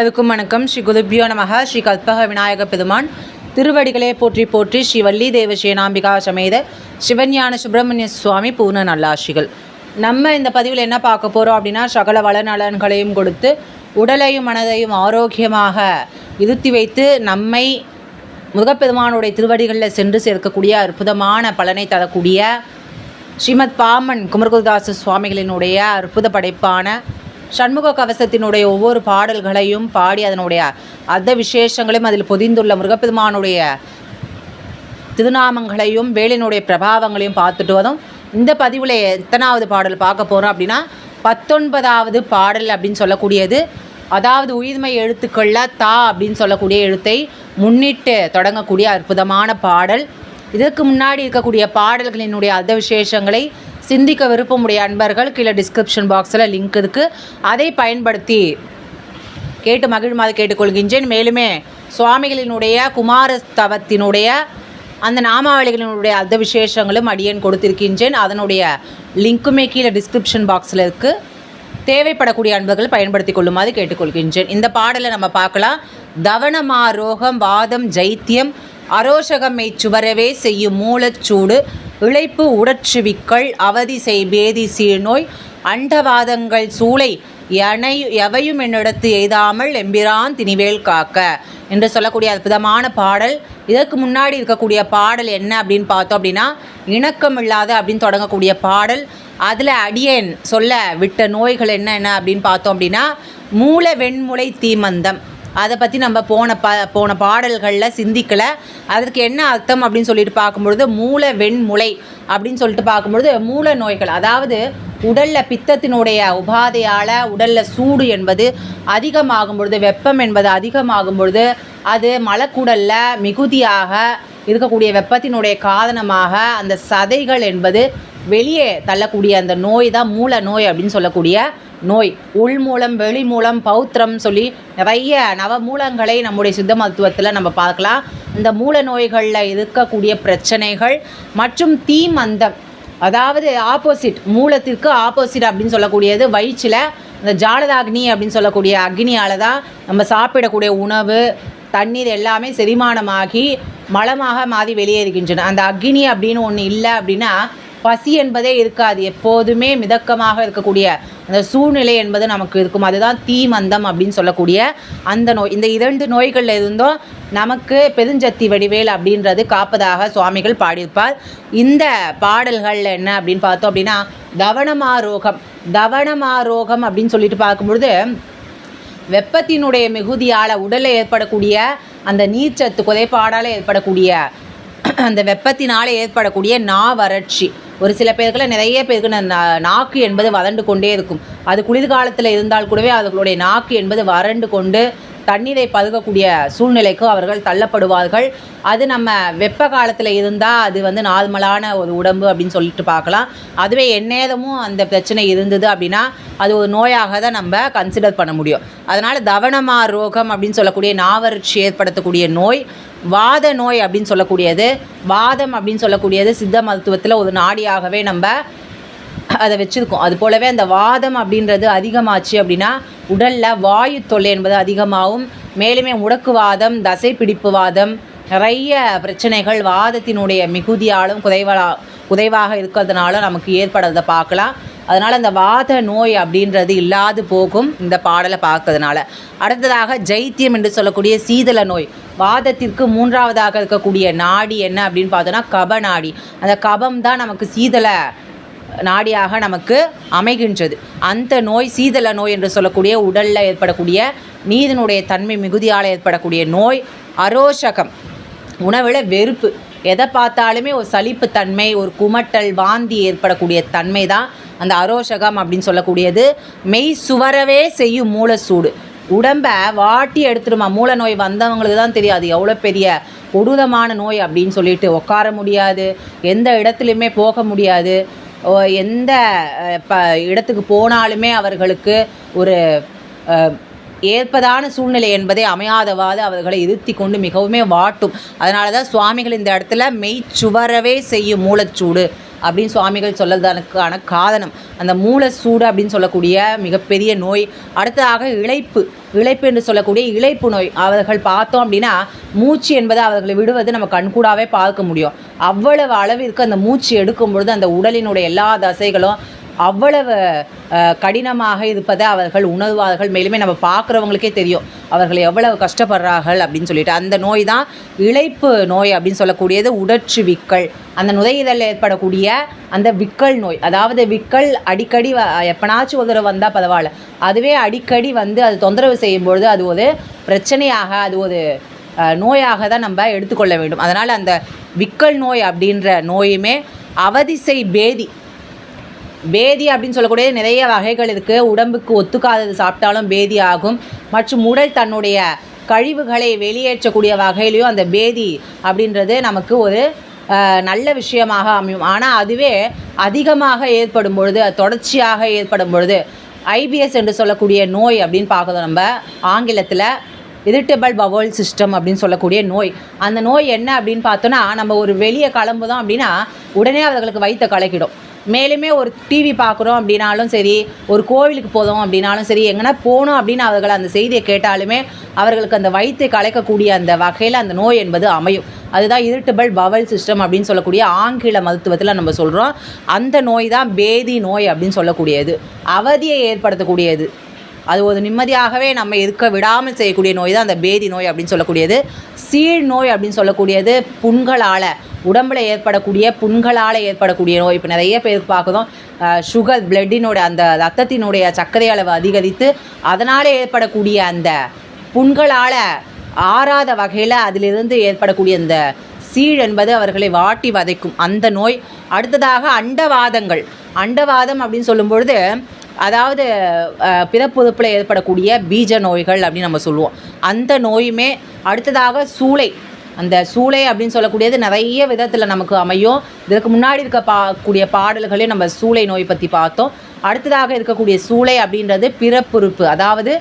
அதுக்கும் வணக்கம். ஸ்ரீ குருபியோ நமக. ஸ்ரீ கல்பக விநாயக பெருமான். திருவடிகளே போற்றி போற்றி ஸ்ரீ வள்ளி தேவ சேனாம்பிகா சமேத சிவஞான சுப்பிரமணிய சுவாமி பூர்ண நல்லாசிகள். நம்ம இந்த பதிவில் என்ன பார்க்க போகிறோம் அப்படின்னா சகல வளநலன்களையும் கொடுத்து உடலையும் மனதையும் ஆரோக்கியமாக இருத்தி வைத்து நம்மை முருகப்பெருமானுடைய திருவடிகளில் சென்று சேர்க்கக்கூடிய அற்புதமான பலனை தரக்கூடிய ஸ்ரீமத் பாமன் குமரகுருதாச சுவாமிகளினுடைய அற்புத படைப்பான சண்முக கவசத்தினுடைய ஒவ்வொரு பாடல்களையும் பாடி அதனுடைய அர்த்த விசேஷங்களையும் அதில் பொதிந்துள்ள முருகப்பெருமானுடைய திருநாமங்களையும் வேலினுடைய பிரபாவங்களையும் பார்த்துட்டு வரும் இந்த பதிவில் எத்தனாவது பாடல் பார்க்க போகிறோம் அப்படின்னா பத்தொன்பதாவது பாடல் அப்படின்னு சொல்லக்கூடியது. அதாவது உயிர்மை எழுத்துக்களில் தா அப்படின்னு சொல்லக்கூடிய எழுத்தை முன்னிட்டு தொடங்கக்கூடிய அற்புதமான பாடல். இதற்கு முன்னாடி இருக்கக்கூடிய பாடல்களினுடைய அர்த்த விசேஷங்களை சிந்திக்க விருப்பமுடைய அன்பர்கள் கீழே டிஸ்கிரிப்ஷன் பாக்ஸில் லிங்க் இருக்குது அதை பயன்படுத்தி கேட்டு மகிழ்மாறு கேட்டுக்கொள்கின்றேன். மேலுமே சுவாமிகளினுடைய குமாரஸ்தவத்தினுடைய அந்த நாமாவளிகளினுடைய அந்த விசேஷங்களும் அடியேன் கொடுத்திருக்கின்றேன். அதனுடைய லிங்க்குமே கீழே டிஸ்கிரிப்ஷன் பாக்ஸில் இருக்குது தேவைப்படக்கூடிய அன்பர்கள் பயன்படுத்தி கொள்ளுமாறு கேட்டுக்கொள்கின்றேன். இந்த பாடலை நம்ம பார்க்கலாம். தவனமாரோகம் வாதம் ஜைத்தியம் அரோஷகம் சுவரவே செய்யும் மூலச்சூடு இழைப்பு உடற்றுவிக்கள் அவதி செய் பேதி சீழ்நோய் அண்டவாதங்கள் சூளை எனை எவையும் என்னிடத்து எய்தாமல் எம்பிரான் திணிவேல் காக்க. என்று சொல்லக்கூடிய அற்புதமான பாடல். இதற்கு முன்னாடி இருக்கக்கூடிய பாடல் என்ன அப்படின்னு பார்த்தோம் அப்படின்னா இணக்கம் இல்லாத அப்படின்னு தொடங்கக்கூடிய பாடல். அதில் அடியேன் சொல்ல விட்ட நோய்கள் என்ன என்ன அப்படின்னு பார்த்தோம் அப்படின்னா மூல வெண்முளை தீமந்தம். அதை பற்றி நம்ம போன ப போன பாடல்களில் சிந்திக்கலை. அதற்கு என்ன அர்த்தம் அப்படின்னு சொல்லிட்டு பார்க்கும்பொழுது மூல வெண்முளை அப்படின்னு சொல்லிட்டு பார்க்கும்பொழுது மூல நோய்கள் அதாவது உடலில் பித்தத்தினுடைய உபாதையால் உடலில் சூடு என்பது அதிகமாகும் பொழுது வெப்பம் என்பது அதிகமாகும் பொழுது அது மலக்குடலில் மிகுதியாக இருக்கக்கூடிய வெப்பத்தினுடைய காரணமாக அந்த சதைகள் என்பது வெளியே தள்ளக்கூடிய அந்த நோய் தான் மூல நோய் அப்படின்னு சொல்லக்கூடிய நோய் உள் மூலம் வெளி மூலம் பௌத்திரம் சொல்லி நிறைய நவ மூலங்களை நம்முடைய சித்த மருத்துவத்தில் நம்ம பார்க்கலாம். இந்த மூல நோய்களில் இருக்கக்கூடிய பிரச்சனைகள் மற்றும் தீமந்தம். அதாவது ஆப்போசிட் மூலத்திற்கு ஆப்போசிட் அப்படின்னு சொல்லக்கூடியது வயிற்றில் இந்த ஜாலதாக்னி அப்படின்னு சொல்லக்கூடிய அக்னியால் தான் நம்ம சாப்பிடக்கூடிய உணவு தண்ணீர் எல்லாமே செரிமானமாகி மலமாக மாறி வெளியேறுகின்றன. அந்த அக்னி அப்படின்னு ஒன்று இல்லை அப்படின்னா பசி என்பதே இருக்காது. எப்போதுமே மிதக்கமாக இருக்கக்கூடிய அந்த சூழ்நிலை என்பது நமக்கு இருக்கும். அதுதான் தீமந்தம் அப்படின்னு சொல்லக்கூடிய அந்த நோய். இந்த இரண்டு நோய்களில் இருந்தும் நமக்கு பெருஞ்சத்தி வடிவேல் அப்படின்றது காப்பதாக சுவாமிகள் பாடியிருப்பார். இந்த பாடல்களில் என்ன அப்படின்னு பார்த்தோம் அப்படின்னா தவனமாரோகம் தவனமாரோகம் அப்படின்னு சொல்லிட்டு பார்க்கும்பொழுது வெப்பத்தினுடைய மிகுதியால் உடலில் ஏற்படக்கூடிய அந்த நீர்ச்சத்து குறைபாடால் ஏற்படக்கூடிய அந்த வெப்பத்தினால் ஏற்படக்கூடிய நா வறட்சி ஒரு சில பேருக்குள்ள நிறைய பேருக்கு நாக்கு என்பது வறண்டு கொண்டே இருக்கும். அது குளிர்காலத்தில் இருந்தால் கூடவே அவர்களுடைய நாக்கு என்பது வறண்டு கொண்டு தண்ணீரை பருகக்கூடிய சூழ்நிலைக்கு அவர்கள் தள்ளப்படுவார்கள். அது நம்ம வெப்ப காலத்தில் இருந்தால் அது வந்து நார்மலான ஒரு உடம்பு அப்படின்னு சொல்லிட்டு பார்க்கலாம். அதுவே எந்நேரமும் அந்த பிரச்சனை இருந்தது அப்படின்னா அது ஒரு நோயாக தான் நம்ம கன்சிடர் பண்ண முடியும். அதனால் தவனமா ரோகம் அப்படின்னு சொல்லக்கூடிய நாவரட்சி ஏற்படுத்தக்கூடிய நோய் வாத நோய் அப்படின்னு சொல்லக்கூடியது வாதம் அப்படின்னு சொல்லக்கூடியது சித்த மருத்துவத்தில் ஒரு நாடியாகவே நம்ம அதை வச்சுருக்கோம். அது போலவே அந்த வாதம் அப்படின்றது அதிகமாச்சு அப்படின்னா உடலில் வாயு தொல்லை என்பது அதிகமாகும். மேலுமே முடக்குவாதம் தசை பிடிப்பு வாதம் நிறைய பிரச்சனைகள் வாதத்தினுடைய மிகுதியாலும் குறைவா குறைவாக இருக்கிறதுனால நமக்கு ஏற்படுறதை பார்க்கலாம். அதனால் அந்த வாத நோய் அப்படின்றது இல்லாது போகும் இந்த பாடலை பார்க்கறதுனால. அடுத்ததாக ஜைத்தியம் என்று சொல்லக்கூடிய சீதள நோய். வாதத்திற்கு மூன்றாவதாக இருக்கக்கூடிய நாடி என்ன அப்படின்னு பார்த்தோன்னா கப நாடி. அந்த கபம் தான் நமக்கு சீதள நாடியாக நமக்கு அமைகின்றது. அந்த நோய் சீதள நோய் என்று சொல்லக்கூடிய உடலில் ஏற்படக்கூடிய நீரினுடைய தன்மை மிகுதியால் ஏற்படக்கூடிய நோய் அரோஷகம். உணவில் வெறுப்பு. எதை பார்த்தாலுமே ஒரு சலிப்பு தன்மை ஒரு குமட்டல் வாந்தி ஏற்படக்கூடிய தன்மை தான் அந்த அரோஷகம் அப்படின்னு சொல்லக்கூடியது மெய் சுவரவே செய்யும் மூளைச்சூடு உடம்பை வாட்டி எடுத்துருமா? மூளை நோய் வந்தவங்களுக்கு தான் தெரியாது எவ்வளோ பெரிய கொடூரமான நோய் அப்படின்னு சொல்லிட்டு உட்கார முடியாது எந்த இடத்துலையுமே போக முடியாது. ஓ, எந்த ப இடத்துக்கு போனாலுமே அவர்களுக்கு ஒரு ஏற்பதான சூழ்நிலை என்பதை அமையாதவாறு அவர்களை இருத்தி கொண்டு மிகவுமே வாட்டும். அதனால தான் சுவாமிகள் இந்த இடத்துல மெய்ச்சுவரவே செய்யும் மூலச்சூடு. அப்படின்னு சுவாமிகள் சொல்லறதுக்கான காரணம். அந்த மூல சூடு அப்படின்னு சொல்லக்கூடிய மிகப்பெரிய நோய். அடுத்ததாக இழைப்பு. இழைப்பு என்று சொல்லக்கூடிய இழைப்பு நோய். அவர்கள் பார்த்தோம் அப்படின்னா மூச்சு என்பது அவர்களை விடுவது நம்ம கண்கூடாவே பார்க்க முடியும். அவ்வளவு அளவிற்கு அந்த மூச்சு எடுக்கும் பொழுது அந்த உடலினுடைய எல்லா தசைகளும் அவ்வளவு கடினமாக இருப்பதை அவர்கள் உணர்வார்கள். மேலுமே நம்ம பார்க்குறவங்களுக்கே தெரியும். அவர்கள் எவ்வளவு கஷ்டப்படுறார்கள் அப்படின்னு சொல்லிட்டு. அந்த நோய் தான் இழைப்பு நோய் அப்படின்னு சொல்லக்கூடியது உடற்று விக்கல். அந்த நுதையிதழில் ஏற்படக்கூடிய அந்த விக்கல் நோய். அதாவது விக்கல் அடிக்கடி எப்பனாச்சும் ஒரு தடவை வந்தால் பரவாயில்ல. அதுவே அடிக்கடி வந்து அது தொந்தரவு செய்யும்பொழுது அது ஒரு பிரச்சனையாக அது ஒரு நோயாக தான் நம்ம எடுத்துக்கொள்ள வேண்டும். அதனால் அந்த விக்கல் நோய் அப்படின்ற நோயுமே அவதிசை பேதி பேதி அப்படின்னு சொல்லக்கூடிய நிறைய வகைகள் இருக்குது உடம்புக்கு ஒத்துக்காதது சாப்பிட்டாலும் பேதி ஆகும். மற்றும் உடல் தன்னுடைய கழிவுகளை வெளியேற்றக்கூடிய வகையிலையும் அந்த பேதி அப்படின்றது நமக்கு ஒரு நல்ல விஷயமாக அமையும். ஆனால் அதுவே அதிகமாக ஏற்படும் பொழுது தொடர்ச்சியாக ஏற்படும் பொழுது ஐபிஎஸ் என்று சொல்லக்கூடிய நோய் அப்படின்னு பார்க்குறோம் நம்ம ஆங்கிலத்தில். இரிட்டபிள் பவல் சிஸ்டம் அப்படின்னு சொல்லக்கூடிய நோய். அந்த நோய் என்ன அப்படின்னு பார்த்தோன்னா நம்ம ஒரு வெளியே கிளம்புதோம் அப்படின்னா உடனே அவர்களுக்கு வயிற்ற கலக்கிடும். மேலுமே ஒரு டிவி பார்க்குறோம் அப்படின்னாலும் சரி ஒரு கோவிலுக்கு போதும் அப்படின்னாலும் சரி எங்கன்னா போகணும் அப்படின்னு அவர்கள் அந்த செய்தியை கேட்டாலுமே அவர்களுக்கு அந்த வயிற்றை கலைக்கக்கூடிய அந்த வகையில் அந்த நோய் என்பது அமையும். அதுதான் இரிட்டபிள் பவல் சிஸ்டம் அப்படின்னு சொல்லக்கூடிய ஆங்கில மருத்துவத்தில் நம்ம சொல்கிறோம் அந்த நோய் தான் பேதி நோய் அப்படின்னு சொல்லக்கூடியது. அவதியை ஏற்படுத்தக்கூடியது. அது ஒரு நிம்மதியாகவே நம்ம இருக்க விடாமல் செய்யக்கூடிய நோய் தான் அந்த பேதி நோய் அப்படின்னு சொல்லக்கூடியது. சீழ் நோய் அப்படின்னு சொல்லக்கூடியது புண்களால். உடம்புல ஏற்படக்கூடிய புண்களால் ஏற்படக்கூடிய நோய். இப்போ நிறைய பேர் பார்க்குறோம் சுகர் பிளட்டினோட அந்த ரத்தத்தினுடைய சர்க்கரை அளவு அதிகரித்து அதனால் ஏற்படக்கூடிய அந்த புண்களால் ஆறாத வகையில் அதிலிருந்து ஏற்படக்கூடிய அந்த சீழ் என்பது அவர்களை வாட்டி வதைக்கும் அந்த நோய். அடுத்ததாக அண்டவாதங்கள். அண்டவாதம் அப்படின்னு சொல்லும்பொழுது அதாவது பிறப்புறுப்பில் ஏற்படக்கூடிய பீஜ நோய்கள் அப்படின்னு நம்ம சொல்லுவோம். அந்த நோயுமே அடுத்ததாக சூளை. அந்த சூளை அப்படின்னு சொல்லக்கூடியது நிறைய விதத்தில் நமக்கு அமையும். இதற்கு முன்னாடி இருக்க பா கூடிய பாடல்களே நம்ம சூளை நோய் பற்றி பார்த்தோம். அடுத்ததாக இருக்கக்கூடிய சூளை அப்படின்றது பிறப்புறுப்பு. அதாவது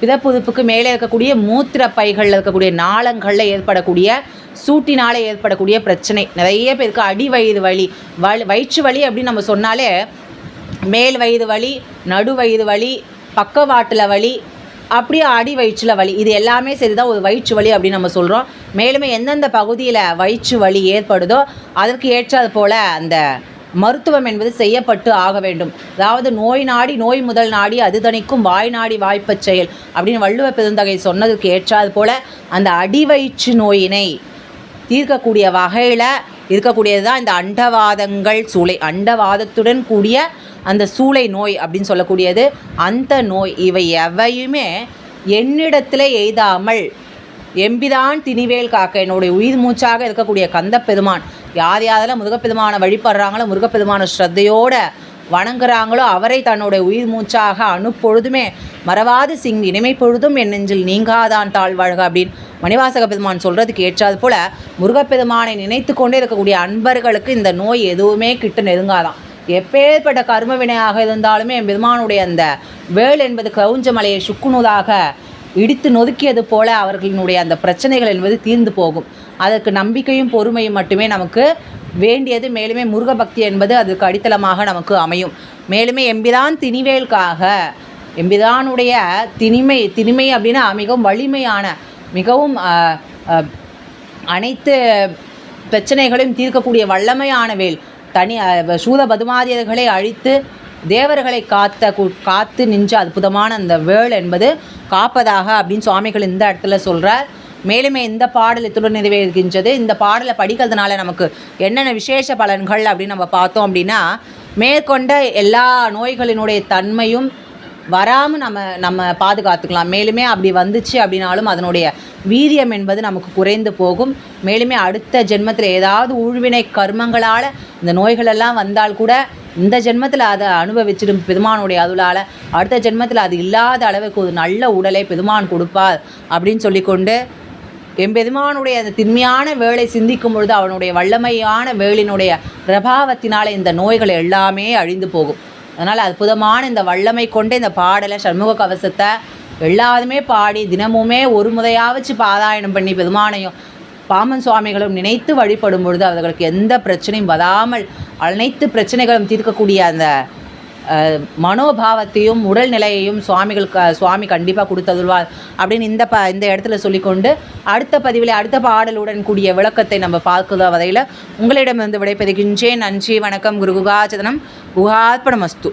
பிறப்புறுப்புக்கு மேலே இருக்கக்கூடிய மூத்திர பைகளில் இருக்கக்கூடிய நாளங்களில் ஏற்படக்கூடிய சூட்டினாலே ஏற்படக்கூடிய பிரச்சனை. நிறைய பேருக்கு அடி வயிறு வலி வலி வயிற்று வலி அப்படின்னு நம்ம சொன்னாலே மேல் வயிறு வலி நடு வயிறு வலி பக்கவாட்டில் வலி அப்படியே அடி வயிற்றில் வலி. இது எல்லாமே சரிதான் ஒரு வயிற்று வலி அப்படின்னு நம்ம சொல்கிறோம் மேலுமே எந்தெந்த பகுதியில் வயிற்று வலி ஏற்படுதோ அதற்கு ஏற்றது போல் அந்த மருத்துவம் என்பது செய்யப்பட்டு ஆக வேண்டும். அதாவது நோய் நாடி நோய் முதல் நாடி அது தணிக்கும் வாய் நாடி வாய்ப்பச் செயல் அப்படின்னு வள்ளுவ பெருந்தகை சொன்னதுக்கு ஏற்றாது போல் அந்த அடிவயிற்று நோயினை தீர்க்கக்கூடிய வகையில் இருக்கக்கூடியது தான் இந்த அண்டவாதங்கள் சூளை அண்டவாதத்துடன் கூடிய அந்த சூளை நோய் அப்படின்னு சொல்லக்கூடியது அந்த நோய் இவை எவையுமே என்னிடத்தில் எய்தாமல் எம்பிதான் திணிவேல் காக்க என்னுடைய உயிர் மூச்சாக இருக்கக்கூடிய கந்த பெருமான் யார் யாரெல்லாம் முருகப்பெருமானை வழிபடுறாங்களோ முருகப்பெருமான ஸ்ரத்தையோட வணங்குறாங்களோ அவரை தன்னுடைய உயிர் மூச்சாக அனுப்பொழுதுமே மறவாது சிங் இனிமை பொழுதும் என் நெஞ்சில் நீங்காதான் தாழ்வாழ்க அப்படின்னு மணிவாசக பெருமான் சொல்கிறதுக்கு ஏற்றாது போல் முருகப்பெருமானை நினைத்து கொண்டே இருக்கக்கூடிய அன்பர்களுக்கு இந்த நோய் எதுவுமே கிட்ட நெருங்காதான். எப்பேற்பட்ட கர்ம வினையாக இருந்தாலுமே பெருமானுடைய அந்த வேல் என்பது கவுஞ்ச மலையை சுக்குநூதாக இடித்து நொதுக்கியது போல அவர்களினுடைய அந்த பிரச்சனைகள் என்பது தீர்ந்து போகும். அதற்கு நம்பிக்கையும் பொறுமையும் மட்டுமே நமக்கு வேண்டியது. மேலுமே முருக பக்தி என்பது அதுக்கு அடித்தளமாக நமக்கு அமையும். மேலுமே எம்பிதான் திணிவேல்காக எம்பிதானுடைய திணிமை திணிமை அப்படின்னா மிகவும் வலிமையான மிகவும் அனைத்து பிரச்சனைகளையும் தீர்க்கக்கூடிய வல்லமையான வேல். தனி சூத பதுமாதியர்களை அழித்து தேவர்களை காத்த கு- காத்து நின்ற அற்புதமான அந்த வேள் என்பது காப்பதாக அப்படின்னு சுவாமிகள் இந்த இடத்துல சொல்கிறார் மேலுமே இந்த பாடல் இத்துடன் நிறைவேறுகின்றது. இந்த பாடலை படிக்கிறதுனால நமக்கு என்னென்ன விசேஷ பலன்கள் அப்படின்னு நம்ம பார்த்தோம் அப்படின்னா மேற்கொண்ட எல்லா நோய்களினுடைய தன்மையும் வராமல் நம்ம நம்ம பாதுகாத்துக்கலாம். மேலுமே அப்படி வந்துச்சு அப்படின்னாலும் அதனுடைய வீரியம் என்பது நமக்கு குறைந்து போகும். மேலுமே அடுத்த ஜென்மத்தில் ஏதாவது ஊழ்வினை கர்மங்களால் இந்த நோய்களெல்லாம் வந்தால் கூட இந்த ஜென்மத்தில் அதை அனுபவிச்சிடும் பெருமானுடைய அதுளால் அடுத்த ஜென்மத்தில் அது இல்லாத அளவுக்கு ஒரு நல்ல உடலை பெருமான் கொடுப்பார் அப்படின்னு சொல்லிக்கொண்டு எம்பெருமானுடைய அந்த திண்மையான வேலை சிந்திக்கும் பொழுது அவனுடைய வல்லமையான வேலினுடைய பிரபாவத்தினால் இந்த நோய்கள் எல்லாமே அழிந்து போகும். அதனால் அற்புதமான இந்த வல்லமை கொண்ட இந்த பாடலை சண்முக கவசத்தை எல்லாருமே பாடி தினமுமே ஒரு முறையாவச்சு பாராயணம் பண்ணி பெருமானையும் பாமன் சுவாமிகளும் நினைத்து வழிபடும் பொழுது அவர்களுக்கு எந்த பிரச்சனையும் வராமல் அனைத்து பிரச்சனைகளும் தீர்க்கக்கூடிய அந்த மனோபாவத்தையும் உடல்நிலையையும் சுவாமிகள் க சுவாமி கண்டிப்பாக கொடுத்ததுருவார் அப்படின்னு இந்த ப இந்த இடத்துல சொல்லிக்கொண்டு அடுத்த பதிவில் அடுத்த பாடலுடன் கூடிய விளக்கத்தை நம்ம பார்க்குற வகையில் உங்களிடம் வந்து விடைபெறுகின்றேன். நன்றி வணக்கம் குரு குகாச்சதனம் குகார்ப்பணமஸ்து